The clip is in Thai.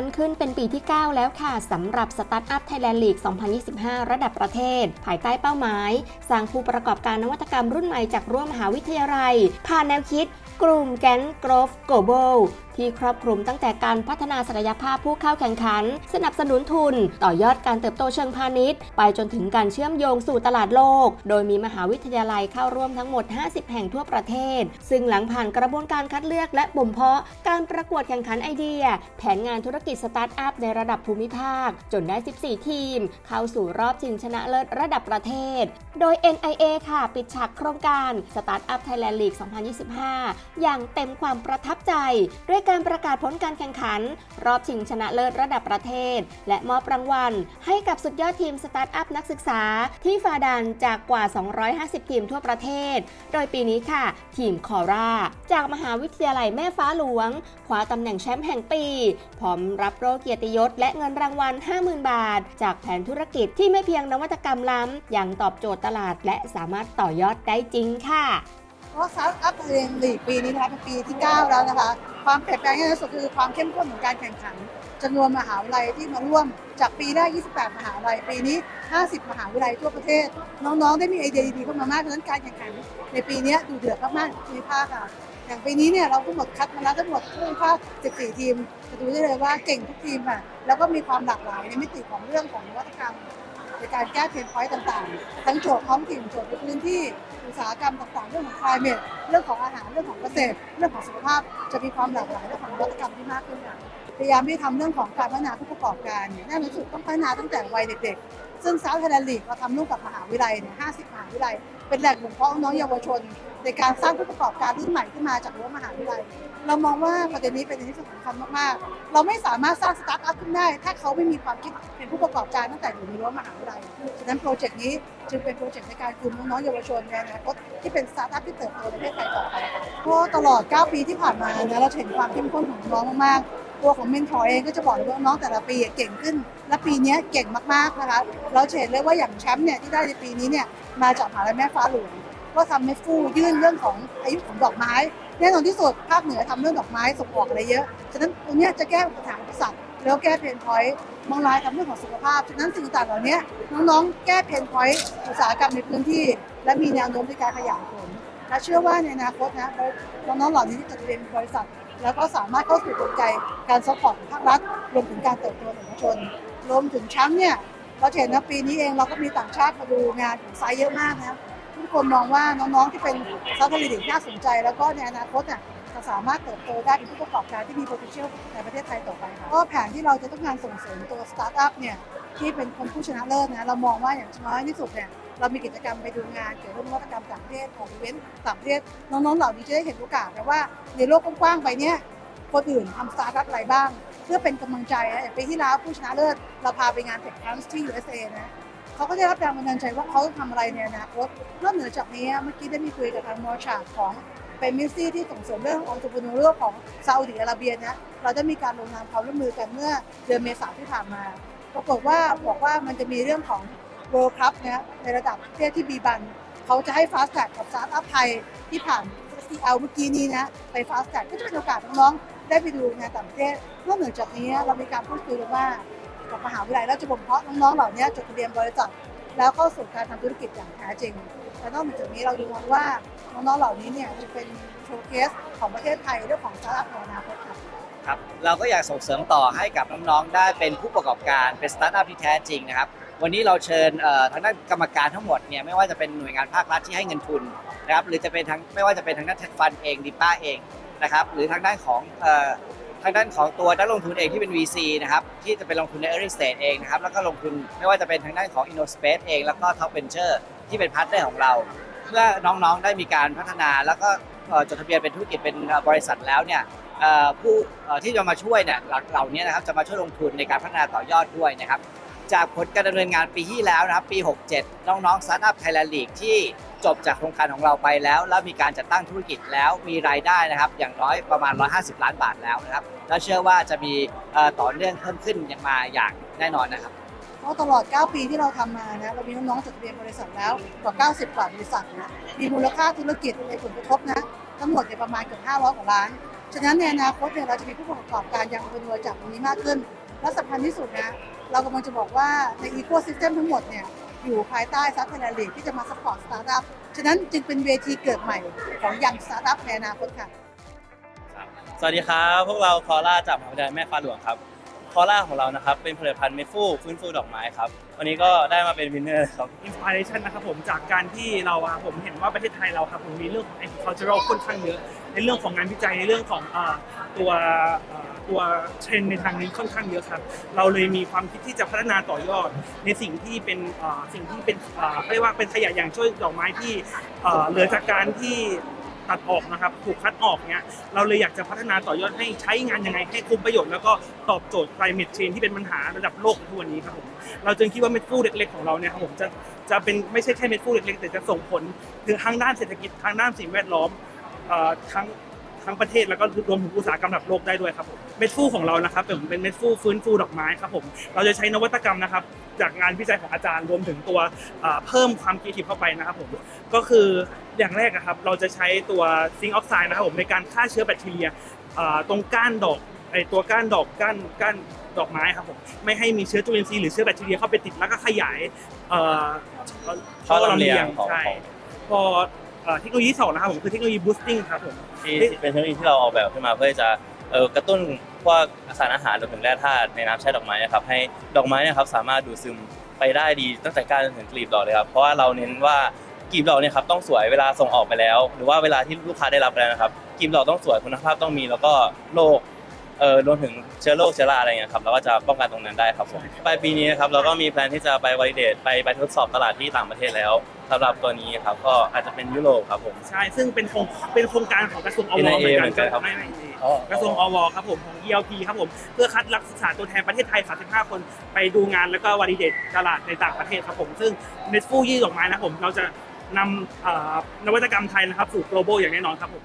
ขันขึ้นเป็นปีที่ 9 แล้วค่ะสำหรับ Startup Thailand League 2025 ระดับประเทศ ภายใต้เป้าหมาย สร้างผู้ประกอบการนวัตกรรมรุ่นใหม่จากร่วมมหาวิทยาลัย ผ่านแนวคิด กลุ่มแกนกรอฟโกลบอลที่ครอบคลุมตั้งแต่การพัฒนาศักยภาพผู้เข้าแข่งขัน สนับสนุนทุน ต่อยอดการเติบโตเชิงพาณิชย์ ไปจนถึงการเชื่อมโยงสู่ตลาดโลก โดยมีมหาวิทยาลัยเข้าร่วมทั้งหมด 50 แห่งทั่วประเทศ ซึ่งหลังผ่านกระบวนการคัดเลือกและบ่มเพาะการประกวดแข่งขันไอเดีย แผนงานธุรกิจสตาร์ทอัพในระดับภูมิภาค จนได้ 14 ทีม เข้าสู่รอบชิงชนะเลิศระดับประเทศ โดย NIA ค่ะ ปิดฉากโครงการ Startup Thailand League 2025 อย่างเต็มความประทับใจ ด้วยการประกาศผลการแข่งขัน รอบชิงชนะเลิศระดับประเทศ และมอบรางวัล ให้กับสุดยอดทีมสตาร์ทอัพนักศึกษา ที่ฝ่าดันจากกว่า 250 ทีมทั่วประเทศ โดยปีนี้ค่ะ ทีมคอร่า จากมหาวิทยาลัยแม่ฟ้าหลวงคว้าตำแหน่งแชมป์แห่งปี พร้อมรับโลเกียรติยศ และเงินรางวัล 50,000 บาท จากแผนธุรกิจที่ไม่เพียงนวัตกรรมล้ำยังตอบโจทย์ตลาด และสามารถต่อยอดได้จริงค่ะ ราะสตาร์ทอัพเองลีกปีนี้นะคะเป็นปีที่ 9 แล้วนะคะ ความเปลี่ยนแปลงที่สุดคือความเข้มข้นของการแข่งขันจำนวนมหาวิทยาลัยที่มาร่วมจากปีแรก 28 มหาวิทยาลัย ปีนี้ 50 มหาวิทยาลัยทั่วประเทศ น้องๆ ได้มีไอเดียดีๆเข้ามามากเพราะฉะนั้นการแข่งขันในปีนี้ดูเดือดมากๆภูมิภาคค่ะ อย่างปีนี้เนี่ยเราก็หมดคัดมาแล้วทั้งหมดภูมิภาค 14 ทีมจะดูได้เลยว่าเก่งทุกทีมค่ะแล้วก็มีความหลากหลายในมิติของเรื่องของนวัตกรรม ในการแก้เพนพอยต์ต่างๆ ทั้งโจทย์ท้องถิ่นโจทย์ในพื้นที่อุตสาหกรรมต่างๆ เรื่องของ climate เรื่องของอาหารเรื่องของเกษตร เรื่องของสุขภาพ จะมีความหลากหลายเรื่องของนวัตกรรมที่มากขึ้นค่ะพยายามที่ทำเรื่องของการพัฒนาผู้ประกอบการเนี่ยแน่นอนสุดต้องพัฒนาตั้งแต่วัยเด็กๆ ซึ่งซาท์ไทยแลนด์ลีกเราทำร่วมกับมหาวิทยาลัยเนี่ย50มหาวิทยาลัย เป็นแหล่งบ่มเพาะน้องเยาวชน ในการสร้างผู้ประกอบการรุ่นใหม่ขึ้นมาจากรั้วมหาวิทยาลัย เรามองว่าประเด็นนี้เป็นประเด็นที่สำคัญมากๆ เราไม่สามารถสร้างสตาร์ทอัพขึ้นได้ ถ้าเขาไม่มีความคิดเป็นผู้ประกอบการตั้งแต่อยู่ในรั้วมหาวิทยาลัย ฉะนั้นโปรเจกต์นี้จึงเป็นโปรเจกต์ในการกลุ่มน้องเยาวชนในอนาคตที่เป็นสตาร์ทอัพที่เติบโตในประเทศไทยต่อไปเพราะตลอด 9 ปีที่ผ่านมานะเราเห็นความเข้มข้นของน้องมากๆ ตัวของเมนทอร์เองก็จะบอกเลยว่าน้องแต่ละปีเก่งขึ้น และปีนี้เก่งมากๆนะคะเราเห็นเลยว่าอย่างแชมป์เนี่ยที่ได้ในปีนี้เนี่ยมาจากมหาลัยแม่ฟ้าหลวงก็ทำเม็ดฟูยื่นเรื่องของอายุของดอกไม้ แน่นอนที่สุดภาคเหนือทำเรื่องดอกไม้ส่งออกอะไรเยอะ ฉะนั้นตรงนี้จะแก้ปัญหาอุปสรรคแล้วแก้เพนพอยต์บางรายทำเรื่องของสุขภาพ ฉะนั้นสิ่งต่างเหล่านี้น้องๆ แก้เพนพอยต์อุตสาหกรรมในพื้นที่ และมีแนวโน้มในการขยายผลและเชื่อว่าในอนาคตนะน้องๆเหล่านี้ที่จะเป็นบริษัท แล้วก็สามารถเข้าสู่กลไกการซัพพอร์ตของภาครัฐรวมถึงการเติบโตของเยาชน รวมถึงแชมป์เนี่ยเราเห็นนะปีนี้เองเราก็มีต่างชาติมาดูงานของไซเยอะมากนะทุกคนมองว่าน้องๆที่เป็นซาท e ลิกน่าสนใจ แล้วก็ในอนาคตเนี่ยจะสามารถเติบโตได้เป็นผู้ประกอบการที่มี potential ในประเทศไทยต่อไปค่ะก็แผนที่เราจะต้องการส่งเสริมตัวสตาร์ทอัพเนี่ยที่เป็นคนผู้ชนะเลิศนะเรามองว่าอย่างน้อยที่สุดเนี่ย เรามีกิจกรรมไปดูงานเกี่ยวกับนวัตกรรมต่างประเทศของอีเวนต์ต่างประเทศน้องๆเหล่านี้จะได้เห็นโอกาสนะว่าในโลกกว้างๆไปเนี่ยคนอื่นทำสตาร์ทอัพอะไรบ้าง เพื่อเป็นกำลังใจนะอย่างปีที่แล้วผู้ชนะเลิศเราพาไปงานเทคครั้งที่ USA นะเขาก็ได้รับแรงบันดาลใจว่าเขาจะทำอะไรในอนาคตนอกเหนือจากนี้เมื่อกี้ได้มีคุยกับทางมอชาของเป็นมิสซี่ที่ส่งเสริมเรื่ององค์ประกอบของซาอุดิอาระเบียนะเราได้มีการลงนามความร่วมมือกันเมื่อเดือนเมษาที่ผ่านมา ปรากฏว่าบอกว่ามันจะมีเรื่องของ World Cup นะในระดับประเทศที่บีบันเขาจะให้ Fast Track กับสตาร์ทอัพไทยที่ผ่าน CL เมื่อกี้นี้นะไป Fast Track ก็จะเป็นโอกาสน้องๆได้ไปดูงานต่างประเทศนอกเหนือจากนี้เรามีการพูดคุยกันว่ากับมหาวิทยาลัยแล้วจะบ่มเพาะน้องๆเหล่านี้จดทะเบียนบริษัทแล้วเข้าสู่การทำธุรกิจอย่างแท้จริงแต่นอกจากนี้เราดูมองว่าน้องๆเหล่านี้เนี่ยจะเป็นโชว์เคสของประเทศไทยเรื่องของสตาร์ทอัพในอนาคตค่ะครับเราก็อยากส่งเสริมต่อให้กับน้องๆได้เป็นผู้ประกอบการเป็นสตาร์ทอัพที่แท้จริงนะครับ วันนี้เราเชิญทางด้านกรรมการทั้งหมดเนี่ยไม่ว่าจะเป็นหน่วยงานภาครัฐที่ให้เงินทุนนะครับหรือจะเป็นทางไม่ว่าจะเป็นทางด้านเทคฟันเองดิป้าเองนะครับหรือทางด้านของทางด้านของตัวนักลงทุนเองที่เป็น VC นะครับที่จะเป็นลงทุนใน early stage เองนะครับแล้วก็ลงทุนไม่ว่าจะเป็นทางด้านของ InnoSpace เองแล้วก็ Top Venture ที่เป็นพาร์ทเนอร์ของเรา เมื่อน้องๆได้มีการพัฒนาแล้วก็จดทะเบียนเป็นธุรกิจเป็นบริษัทแล้วเนี่ยผู้ที่จะมาช่วยเนี่ยหล่าเหล่านี้นะครับจะมาช่วยลงทุนในการพัฒนาต่อยอดด้วยนะครับ จากผลการดำเนินงานปีที่แล้วนะครับปี 67 น้องๆ Startup Thailand League ที่จบจากโครงการของเราไปแล้ว แล้วมีการจัดตั้งธุรกิจแล้วมีรายได้นะครับ อย่างน้อยประมาณ 150 ล้านบาทแล้วนะครับ แล้วเชื่อว่าจะมีต่อเนื่องเพิ่มขึ้นย่างมาอย่างแน่นอนนะครับเพราะตลอด 9 ปีที่เราทำมานะเรามีน้องๆจดทะเบียนบริษัทแล้วกว่า 90 กว่าบริษัทนะมีมูลค่าธุรกิจในผลกระทบนะทั้งหมดเนี่ยประมาณเกือบ500กว่าล้าน ฉะนั้นในอนาคตเนี่ยเราจะมีผู้ประกอบการยังเป็นตัวจากตรงนี้มากขึ้น และสำคัญที่สุดนะ เรากำลังจะบอกว่าในอีโค y ิสเต็มทั้งหมดเนี่ยอยู่ภายใต้ซัพพลายลีกที่จะมาสปอร์ตสตาร์ทอัพ ฉะนั้นจึงเป็นเวทีเกิดใหม่ของยังสตาร์ทอัพในอนาคตค่ะ สวัสดีครับ พวกเราคอล่าจากมหาวิทยาลัยแม่ฟ้าหลวงครับ คอล่าของเรานะครับ เป็นผลิตภัณฑ์เม็ดฟูฟื้นฟูดอกไม้ครับ วันนี้ก็ได้มาเป็นวินเนอร์ครับอินสปิเรชันนะครับผมจากการที่เราอะผมเห็นว่าประเทศไทยเราครับผมมีเรื่องของ agricultural ค่อนข้างเยอะ ในเรื่องของงานวิจัยในเรื่องของเอ่อตัวเอ่อ ตัวเทรนด์ในทางนี้ค่อนข้างเยอะครับ เราเลยมีความคิดที่จะพัฒนาต่อยอด ในสิ่งที่เป็นสิ่งที่เป็นเรียกว่าเป็นขยะอย่างช่วยดอกไม้ที่เหลือจากการที่ตัดออกนะครับถูกคัดออกเนี้ยเราเลยอยากจะพัฒนาต่อยอดให้ใช้งานยังไงให้คุ้มประโยชน์แล้วก็ตอบโจทย์ climate change ที่เป็นปัญหาระดับโลกทุกวันนี้ครับผมเราจึงคิดว่าเม็ดฟูเล็กๆของเราเนี่ยครับผมจะจะเป็นไม่ใช่แค่เม็ดฟูเล็กๆแต่จะส่งผลถึงทางด้านเศรษฐกิจทางด้านสิ่งแวดล้อมอ่อทั้ง ทั้งประเทศแล้วก็รวมถึงอุตสาหกรรมระดับโลกได้ด้วยครับผมเม็ดฟูของเรานะครับเป็นเป็นเม็ดฟูฟื้นฟูดอกไม้ครับผมเราจะใช้นวัตกรรมนะครับจากงานวิจัยของอาจารย์รวมถึงตัวเอ่อเพิ่มความคิดเข้าไปนะครับผมก็คืออย่างแรกอะครับเราจะใช้ตัวซิงค์ออกไซด์นะครับผมในการฆ่าเชื้อแบคทีเรียเอ่อตรงก้านดอกไอตัวก้านดอกก้านก้านดอกไม้ครับผมไม่ให้มีเชื้อจุลินทรีย์หรือเชื้อแบคทีเรียเข้าไปติดแล้วก็ขยายเอ่อท่อลำเลียงของใช่ของพอ เทคโนโลยีสองนะครับผมคือเทคโนโลยี boosting ครับผมที่ที่เป็นเทคโนโลยีที่เราออกแบบขึ้นมาเพื่อจะเอ่อกระตุ้นพวกสารอาหารรวมถึงแร่ธาตุในน้ำใช้ดอกไม้นะครับให้ดอกไม้นะครับสามารถดูดซึมไปได้ดีตั้งแต่ก้านจนถึงกลีบดอกเลยครับเพราะว่าเราเน้นว่ากลีบดอกเนี่ยครับต้องสวยเวลาส่งออกไปแล้ว หรือว่าเวลาที่ลูกค้าได้รับแล้วนะครับกลีบดอกต้องสวยคุณภาพต้องมีแล้วก็โรค เอ่อรวมถึงเชื้อโรคเชื้อราอะไรเงี้ยครับเราก็จะป้องกันตรงนั้นได้ครับผมปลายปีนี้นะครับเราก็มีแพลนที่จะไปวอลิเดตไปไปทดสอบตลาดที่ต่างประเทศแล้วสำหรับตัวนี้ครับก็อาจจะเป็นยุโรปครับผม ใช่ ซึ่งเป็นโครงเป็นโครงการของกระทรวงอว NIA เหมือนเหมือนกักันนครับไม่ไม่อ๋อ กระทรวงอวครับผมของ ELP ครับผม เพื่อคัดรักษาตัวแทนประเทศไทย 35 คนไปดูงานแล้วก็วอลิเดตตลาดในต่างประเทศครับผม ซึ่งเนสฟูยี่ดอกไม้นะครับผม เราจะนำเอ่อนวัตกรรมไทยนะครับสู่ global อย่างแน่นอนครับผม